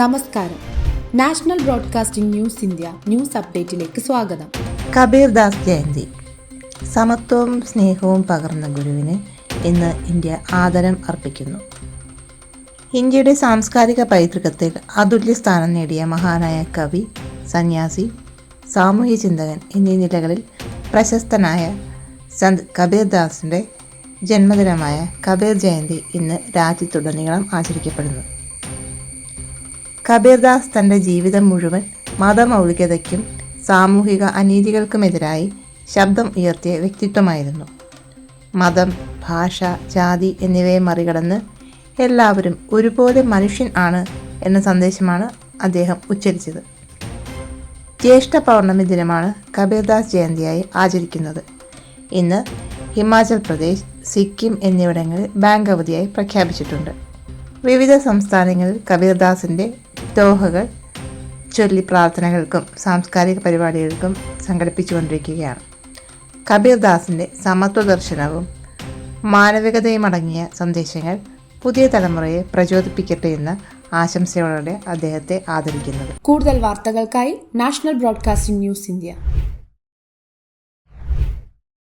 നമസ്കാരം. National broadcasting news India news അപ്ഡേറ്റിലേക്ക് സ്വാഗതം. കബീർ ദാസ് ജയന്തി. സമത്വവും സ്നേഹവും പകർന്ന ഗുരുവിന് ഇന്ന് ഇന്ത്യ ആദരം അർപ്പിക്കുന്നു. ഇന്ത്യയുടെ സാംസ്കാരിക പൈതൃകത്തിൽ അതുല്യ സ്ഥാനം നേടിയ മഹാനായ കവി സന്യാസി സാമൂഹ്യ ചിന്തകൻ എന്നീ നിലകളിൽ പ്രശസ്തനായ സന്ത് കബീർ ദാസിന്റെ ജന്മദിനമായ കബീർ ജയന്തി ഇന്ന് രാജ്യത്തുടനീളം ആചരിക്കപ്പെടുന്നു. കബീർദാസ് തന്റെ ജീവിതം മുഴുവൻ മതമൗലികതയ്ക്കും സാമൂഹിക അനീതികൾക്കുമെതിരായി ശബ്ദം ഉയർത്തിയ വ്യക്തിത്വമായിരുന്നു. മതം ഭാഷ ജാതി എന്നിവയെ മറികടന്ന് എല്ലാവരും ഒരുപോലെ മനുഷ്യൻ ആണ് എന്ന സന്ദേശമാണ് അദ്ദേഹം ഉച്ചരിച്ചത്. ജ്യേഷ്ഠ പൗർണമി ദിനമാണ് കബീർദാസ് ജയന്തിയായി ആചരിക്കുന്നത്. ഇന്ന് ഹിമാചൽ പ്രദേശ് സിക്കിം എന്നിവിടങ്ങളിൽ ബാങ്ക് അവധിയായി പ്രഖ്യാപിച്ചിട്ടുണ്ട്. വിവിധ സംസ്ഥാനങ്ങളിൽ കബീർദാസിന്റെ ദോഹകൾ ചൊല്ലി പ്രാർത്ഥനകൾക്കും സാംസ്കാരിക പരിപാടികൾക്കും സംഘടിപ്പിച്ചുകൊണ്ടിരിക്കുകയാണ്. കബീർദാസിന്റെ സമത്വ ദർശനവും മാനവികതയും അടങ്ങിയ സന്ദേശങ്ങൾ പുതിയ തലമുറയെ പ്രചോദിപ്പിക്കട്ടെ എന്ന ആശംസയോടെ അദ്ദേഹത്തെ ആദരിക്കുന്നത്. കൂടുതൽ വാർത്തകൾക്കായി നാഷണൽ ബ്രോഡ്കാസ്റ്റിംഗ് ന്യൂസ് ഇന്ത്യ.